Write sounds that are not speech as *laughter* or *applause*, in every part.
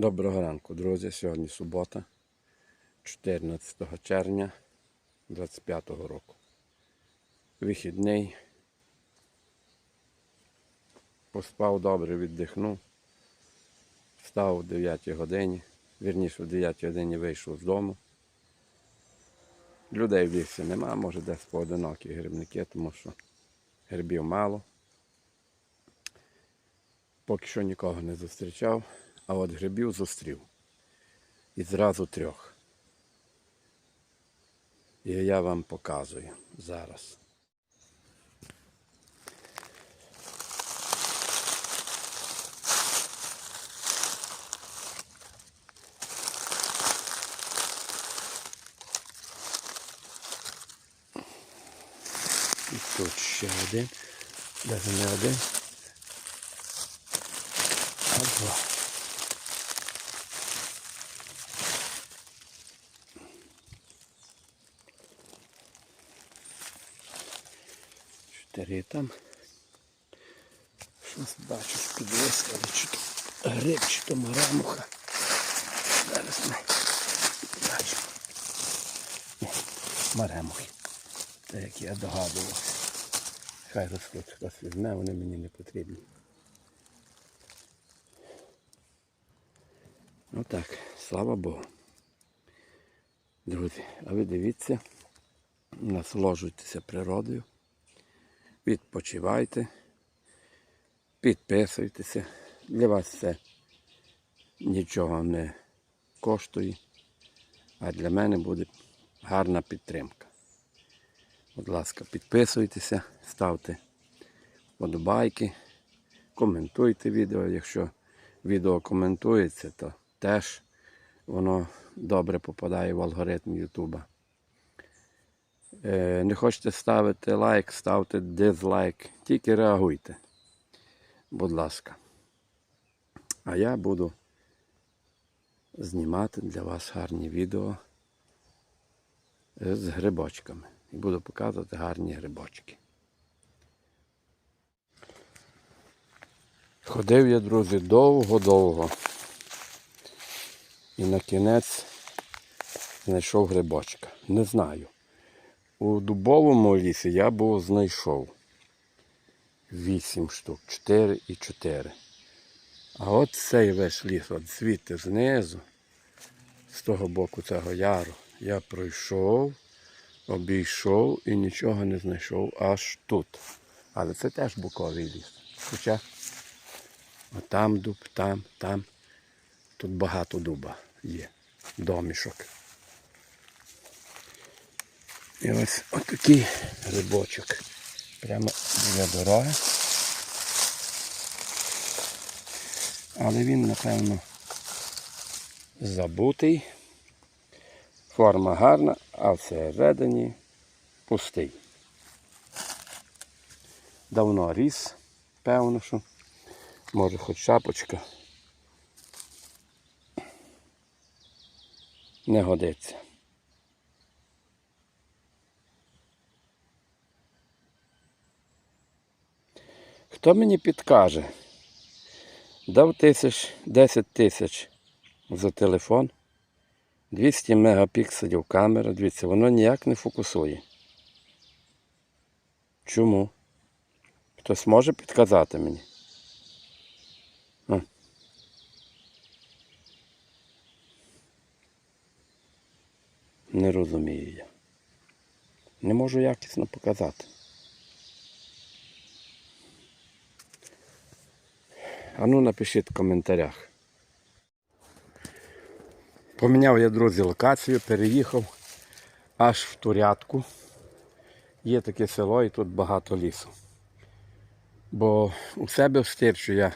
Доброго ранку, друзі. Сьогодні субота, 14 червня 25 року. Вихідний. Поспав добре, віддихнув. Встав о 9 годині. Вірніше, о 9 годині вийшов з дому. Людей в лісі нема, може десь поодинокі грибники, тому що грибів мало. Поки що нікого не зустрічав, а от грибів зустрів. І зразу трьох. І я вам показую зараз. І тут ще один. Навіть не один. А два. Чотири там. Щось бачиш, підвискали, чи то гриб, чи то марамуха. Зараз ми бачимо. Маремухи. Так як я догадувався. Хай ростуть, хтось візьме, вони мені не потрібні. Ну так, слава Богу. Друзі, а ви дивіться, насолоджуйтеся природою, відпочивайте, підписуйтеся. Для вас це нічого не коштує, а для мене буде гарна підтримка. Будь ласка, підписуйтеся, ставте вподобайки, коментуйте відео. Якщо відео коментується, то теж воно добре попадає в алгоритм Ютуба. Е, Не хочете ставити лайк, ставте дизлайк, тільки реагуйте. Будь ласка. А я буду знімати для вас гарні відео з грибочками. І буду показувати гарні грибочки. Ходив я, друзі, довго-довго. І на кінець знайшов грибочка. Не знаю. У дубовому лісі я був знайшов 8 штук, 4 і 4. А от цей весь ліс, от звідти знизу, з того боку цього яру, я пройшов, обійшов і нічого не знайшов аж тут. Але це теж буковий ліс. Хоча там дуб, там, там. Тут багато дуба є. Домішок. І ось отакий грибочок. Прямо біля дороги. Але він, напевно, забутий. Форма гарна, а всередині пустий. Давно ріс, певно, що. Може хоч шапочка. Не годиться. Хто мені підкаже? Дав тисяч, 10 тисяч за телефон, 200 мегапікселів камера, дивіться, воно ніяк не фокусує. Чому? Хтось може підказати мені? А. Не розумію я. Не можу якісно показати. А ну напишіть в коментарях. Поміняв я, друзі, локацію, переїхав аж в Турятку. Є таке село і тут багато лісу. Бо у себе в стирчу я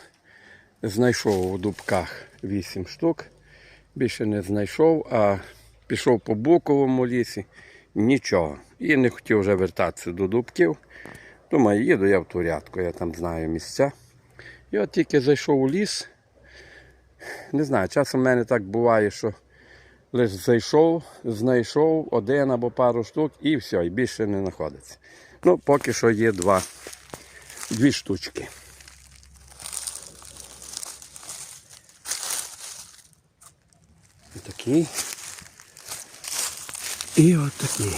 знайшов у дубках 8 штук. Більше не знайшов, а пішов по буковому лісі, нічого. І не хотів вже вертатися до дубків. Думаю, їду я в Турятку, я там знаю місця. І от тільки зайшов у ліс. Не знаю, часом в мене так буває, що лише зайшов, знайшов один або пару штук і все, і більше не знаходиться. Ну, поки що є два, дві штучки. Отакий. І отакий.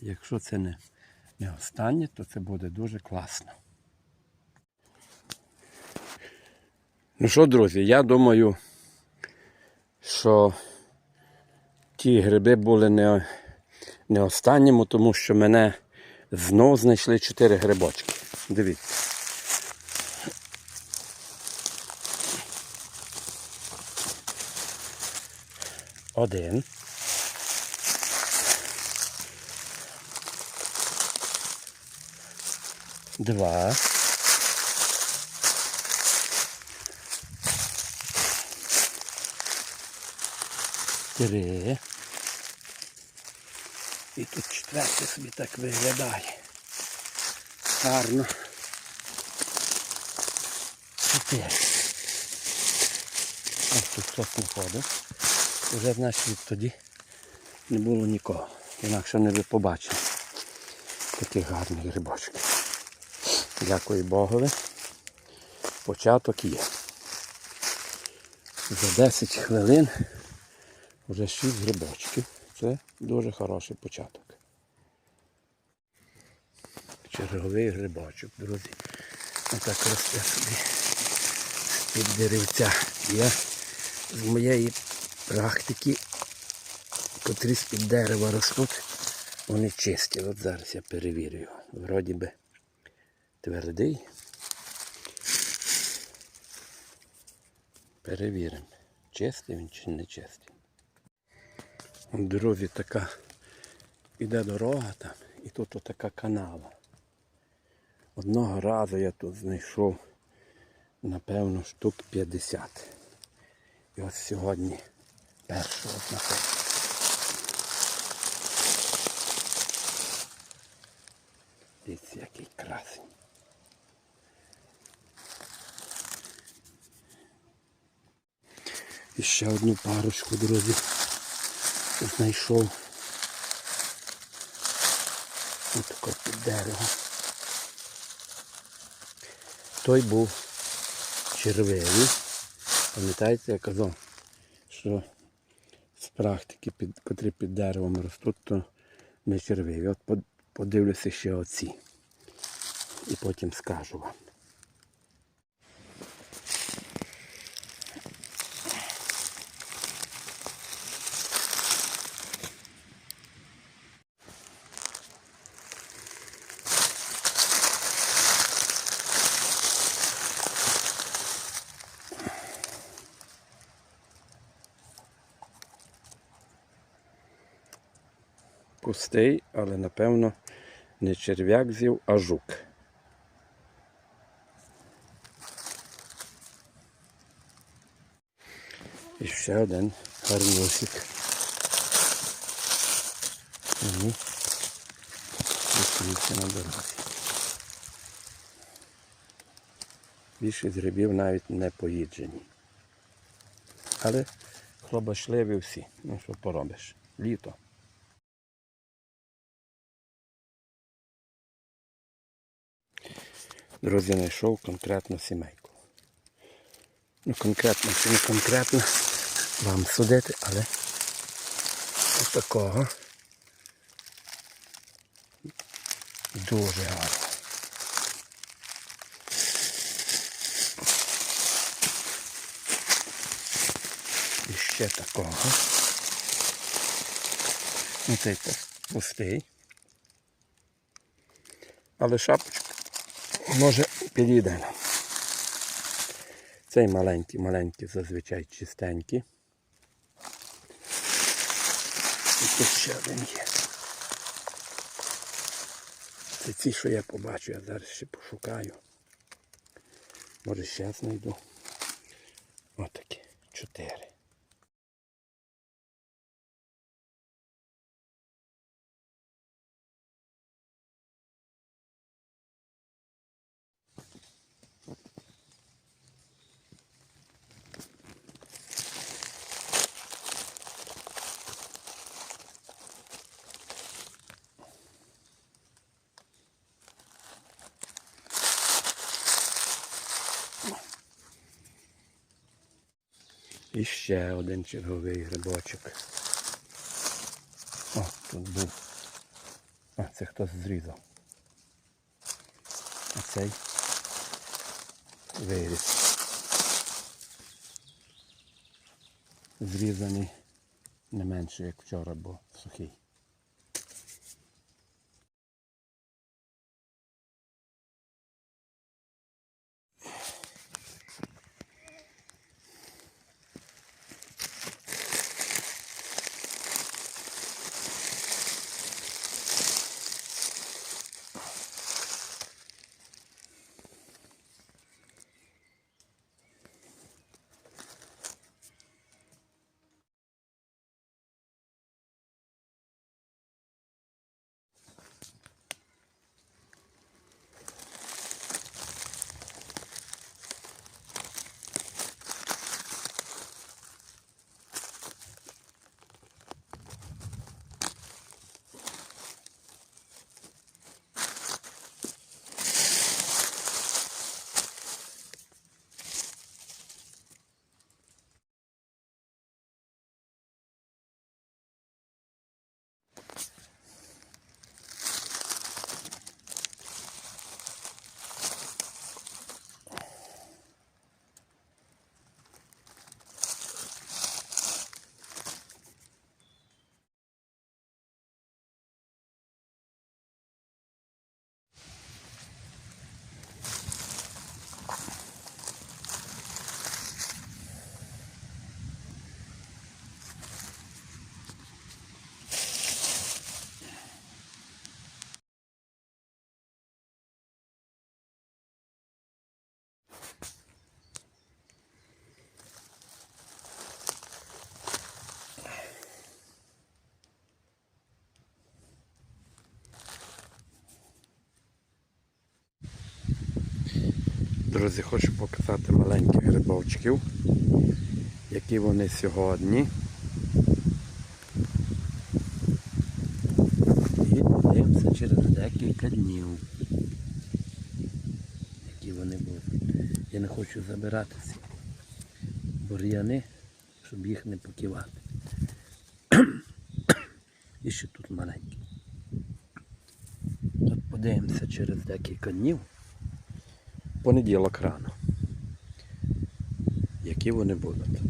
Якщо це не, не останнє, то це буде дуже класно. Ну що, друзі, я думаю, що ті гриби були не, не останніми, тому що мене знов знайшли 4 грибочки. Дивіться. Один. Два. Три. І тут четвертий собі так виглядає. Гарно. Чотири. Ось тут хтось не ходив. Вже значить відтоді не було нікого. Інакше не би побачили. Такі гарні грибочки. Дякую Богові. Початок є. За 10 хвилин вже 6 грибочків. Це дуже хороший початок. Черговий грибочок, друзі. Отак росте собі під деревця. Я з моєї практики, котрі з-під дерева ростуть, вони чисті. От зараз я перевірю. Вроді би твердий. Перевіримо, чистий він чи не чистий. Друзі, така іде дорога там, і тут отака канава. Одного разу я тут знайшов, напевно, штук 50. І ось сьогодні першого знаходжу. Дивіться, який красень. І ще одну парочку, друзі, знайшов. Отако під деревом. Той був червивий. Пам'ятаєте, я казав, що з практики, котрі під деревом ростуть, то не червиві. От подивлюся ще оці. І потім скажу вам. Пустий, але напевно не черв'як з'їв, а жук. І ще один гарнюсик. Угу. На дорозі. Більшість грибів навіть не поїджені. Але хлобашливі всі. Ну що поробиш? Літо. Друзі, знайшов конкретну сімейку. Ну, конкретно чи не конкретно вам судити, але ось такого дуже гарно. І ще такого. Ну, цей пустий. Але шапочка може підійде. Цей маленький, маленький, зазвичай чистенький. І тут ще один є. Це ці, що я побачу, я зараз ще пошукаю. Може ще знайду. Отакі. Чотири. І ще один черговий грибочок. О, тут був. А, це хтось зрізав. А цей виріс. Зрізаний не менше, як вчора, бо сухий. Друзі, хочу показати маленьких грибовчиків, які вони сьогодні. І подивимося через декілька днів. Які вони будуть. Я не хочу забирати ці бур'яни, щоб їх не покивати. *clears throat* І ще тут маленькі. От подивимося через декілька днів понеділок рано. Які вони будуть?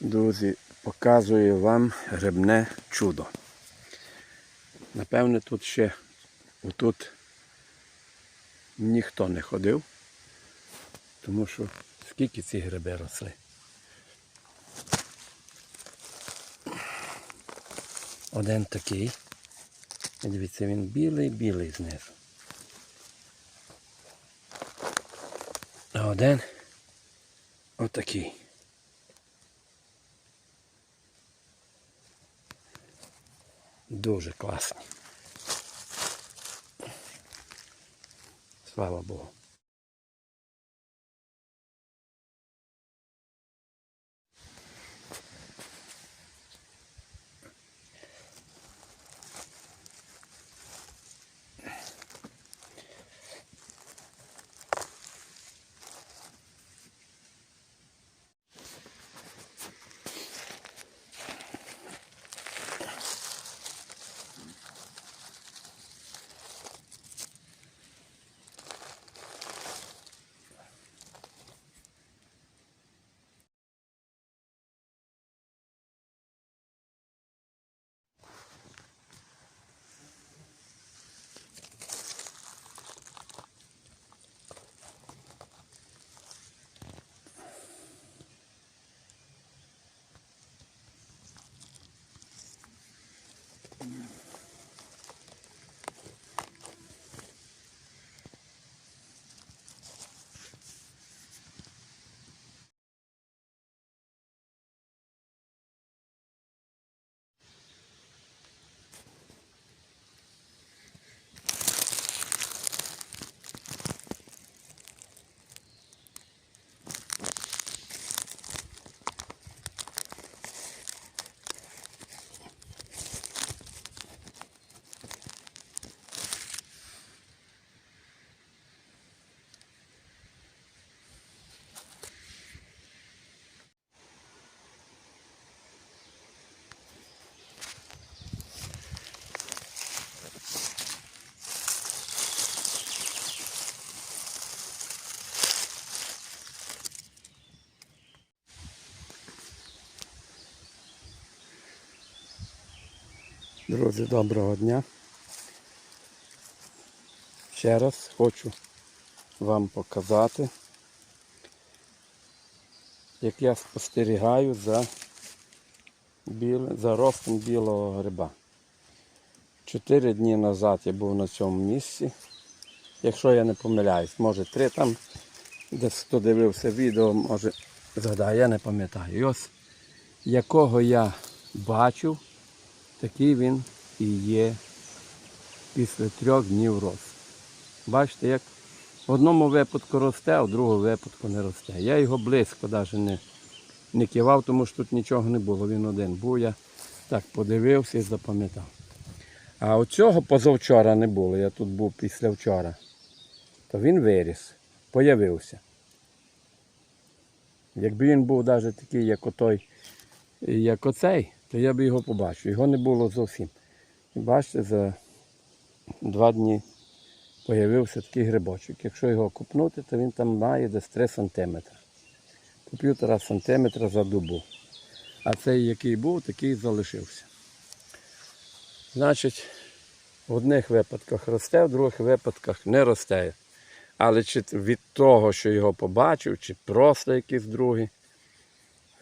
Друзі, показую вам грибне чудо. Напевне, тут ще отут ніхто не ходив, тому що скільки ці гриби росли. Один такий. І Дивіться, він білий-білий знизу. А один отакий. Дуже класні. Слава Богу. Yeah. Друзі, доброго дня. Ще раз хочу вам показати, як я спостерігаю за, біл... за ростом білого гриба. Чотири дні назад я був на цьому місці. Якщо я не помиляюсь, може три там, десь хто дивився відео, може згадає, я не пам'ятаю. І ось якого я бачив, такий він і є після трьох днів росту. Бачите, як в одному випадку росте, а в другому випадку не росте. Я його близько навіть не, не кивав, тому що тут нічого не було. Він один був. Я так подивився і запам'ятав. А оцього позавчора не було, я тут був після вчора. То він виріс, появився. Якби він був навіть такий, як отой, як оцей, то я б його побачив. Його не було зовсім. І бачите, за два дні появився такий грибочок. Якщо його купнути, то він там має десь 3 см. По півтора сантиметра за добу. А цей, який був, такий залишився. Значить, в одних випадках росте, в других випадках не росте. Але чи від того, що його побачив, чи просто якісь другі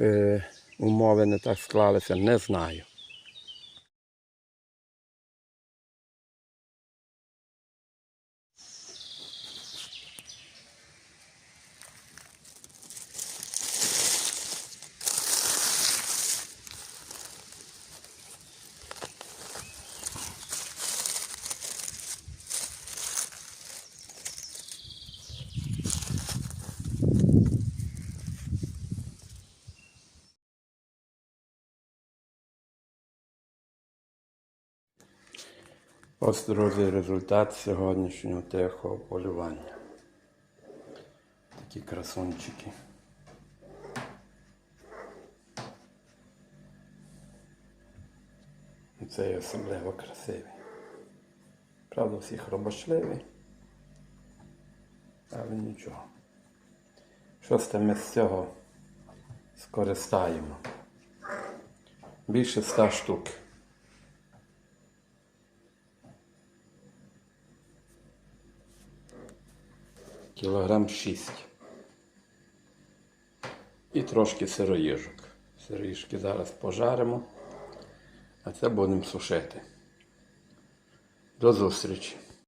е, умови не так склалися, не знаю. Ось, друзі, результат сьогоднішнього тихого полювання. Такі красунчики. І Це особливо красиві. Правда, всі хробошливі, але нічого. Щось ми з цього скористаємо. Більше ста штук. Кілограм 6. І трошки сироїжок. Сироїжки зараз пожаримо, а це будемо сушити. До зустрічі!